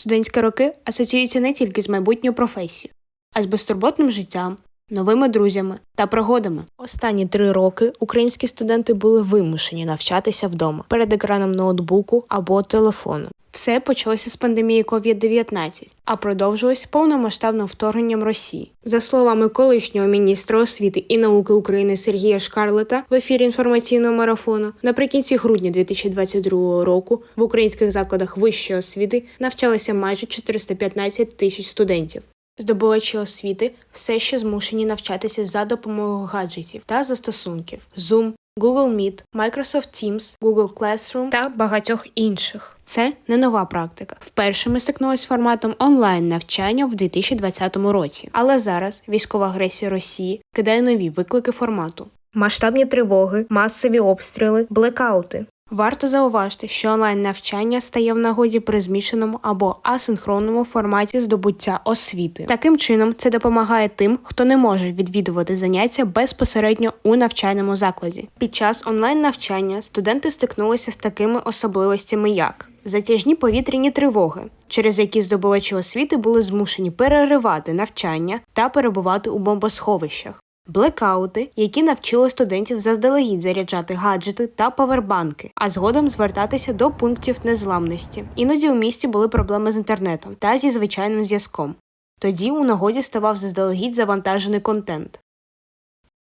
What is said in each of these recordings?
Студентські роки асоціюються не тільки з майбутньою професією, а й з безтурботним життям, новими друзями та пригодами. Останні три роки українські студенти були вимушені навчатися вдома перед екраном ноутбуку або телефону. Все почалося з пандемії COVID-19, а продовжилось повномасштабним вторгненням Росії. За словами колишнього міністра освіти і науки України Сергія Шкарлета в ефірі інформаційного марафону, наприкінці грудня 2022 року в українських закладах вищої освіти навчалося майже 415 тисяч студентів. Здобувачі освіти все ще змушені навчатися за допомогою гаджетів та застосунків Zoom, Google Meet, Microsoft Teams, Google Classroom та багатьох інших. Це не нова практика. Вперше ми стикнулися з форматом онлайн навчання в 2020 році. Але зараз військова агресія Росії кидає нові виклики формату. Масштабні тривоги, масові обстріли, блекаути. Варто зауважити, що онлайн навчання стає в нагоді при змішаному або асинхронному форматі здобуття освіти. Таким чином, це допомагає тим, хто не може відвідувати заняття безпосередньо у навчальному закладі. Під час онлайн навчання студенти стикнулися з такими особливостями, як затяжні повітряні тривоги, через які здобувачі освіти були змушені переривати навчання та перебувати у бомбосховищах. Блекаути, які навчили студентів заздалегідь заряджати гаджети та павербанки, а згодом звертатися до пунктів незламності. Іноді у місті були проблеми з інтернетом та зі звичайним зв'язком. Тоді у нагоді ставав заздалегідь завантажений контент.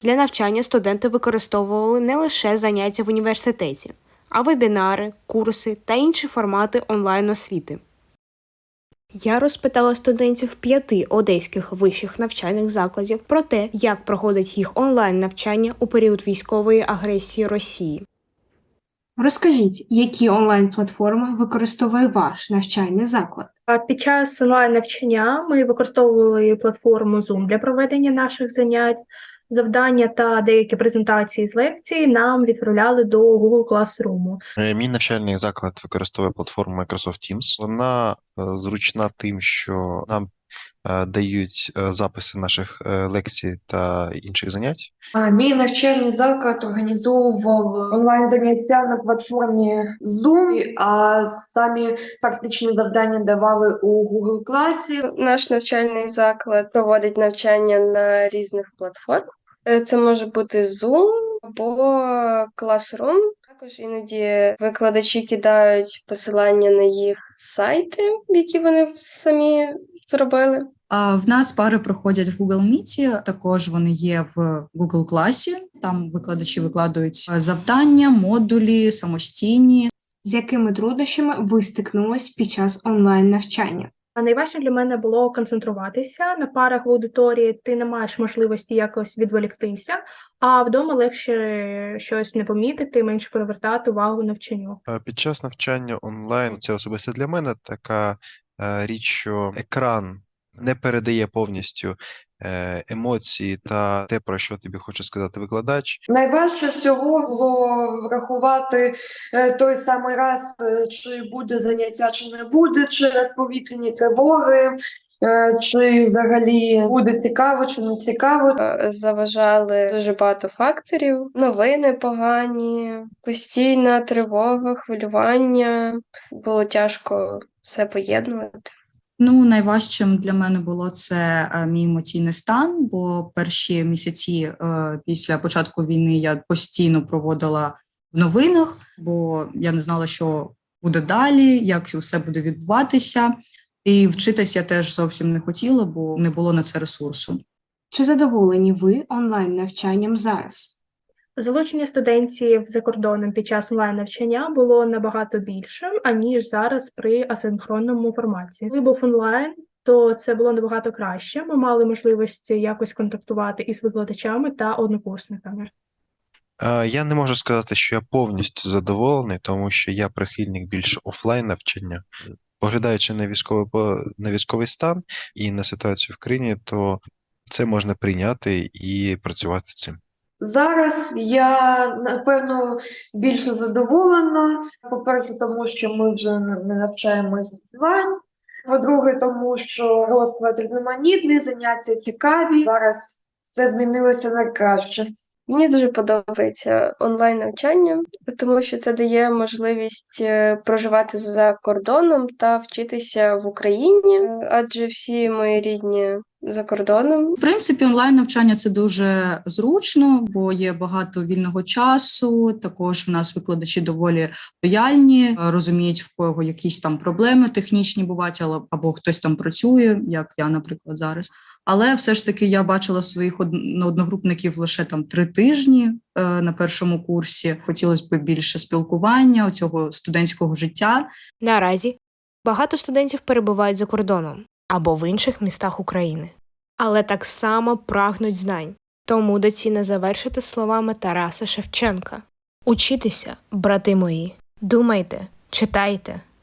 Для навчання студенти використовували не лише заняття в університеті, а вебінари, курси та інші формати онлайн освіти. Я розпитала студентів п'яти одеських вищих навчальних закладів про те, як проходить їх онлайн навчання у період військової агресії Росії. Розкажіть, які онлайн платформи використовує ваш навчальний заклад? А Під час онлайн навчання ми використовували платформу Zoom для проведення наших занять. Завдання та деякі презентації з лекцій нам відправляли до Google Classroom. Е, Мій навчальний заклад використовує платформу Microsoft Teams. Вона е, зручна тим, що нам е, дають записи наших лекцій та інших занять. А, Мій навчальний заклад організовував онлайн заняття на платформі Zoom, а самі практичні завдання давали у Google класі. Наш навчальний заклад проводить навчання на різних платформах. Е, Це може бути Zoom або Classroom. Також іноді викладачі кидають посилання на їх сайти, які вони самі зробили. А в нас пари проходять в Google Meet, також вони є в Google класі. Там викладачі викладають е, завдання, модулі, самостійні. З якими труднощами ви стикнулись під час онлайн навчання? А найважче для мене було концентруватися на парах в аудиторії. Ти не маєш можливості якось відволіктися, а вдома легше щось не помітити, менше привертати увагу навчанню. Е, Під час навчання онлайн це особисто для мене така е, річ, що екран не передає повністю е, емоції та те, про що тобі хоче сказати викладач. Найважче всього було врахувати е, той самий раз, е, чи буде заняття, чи не буде, через повітряні тривоги, чи взагалі буде цікаво, чи не цікаво. Заважали дуже багато факторів, новини погані, постійна тривога, хвилювання. Було тяжко все поєднувати. Ну, найважчим для мене було це е, мій емоційний стан, бо перші місяці е, після початку війни я постійно проводила в новинах, бо я не знала, що буде далі, як все буде відбуватися. І вчитись я теж зовсім не хотіла, бо не було на це ресурсу. Чи задоволені ви онлайн навчанням зараз? Залучення студентів за кордоном під час онлайн навчання було набагато більшим, аніж зараз при асинхронному форматі. Коли був онлайн, то це було набагато краще. Ми мали можливість якось контактувати із викладачами та однокурсниками. Е, Я не можу сказати, що я повністю задоволений, тому що я прихильник більше офлайн навчання. Поглядаючи на військовий на військовий стан і на ситуацію в країні, то це можна прийняти і працювати цим. Зараз я напевно більше задоволена. По-перше, тому що ми вже не навчаємось онлайн. По-друге, тому що розклад різноманітний, заняття цікаві. Зараз це змінилося на краще. Мені дуже подобається онлайн навчання, тому що це дає можливість е, проживати за кордоном та вчитися в Україні, адже всі мої рідні за кордоном. В принципі, онлайн навчання це дуже зручно, бо є багато вільного часу. Також в нас викладачі доволі лояльні, е, розуміють, в кого якісь там проблеми технічні бувають, або хтось там працює, як я, наприклад, зараз. Але все ж таки я бачила своїх одногрупників лише там три тижні е, на першому курсі. Хотілося б більше спілкування, цього студентського життя. Наразі багато студентів перебувають за кордоном або в інших містах України, але так само прагнуть знань. Тому доцільно завершити словами Тараса Шевченка: Учітеся, брати мої, думайте, читайте,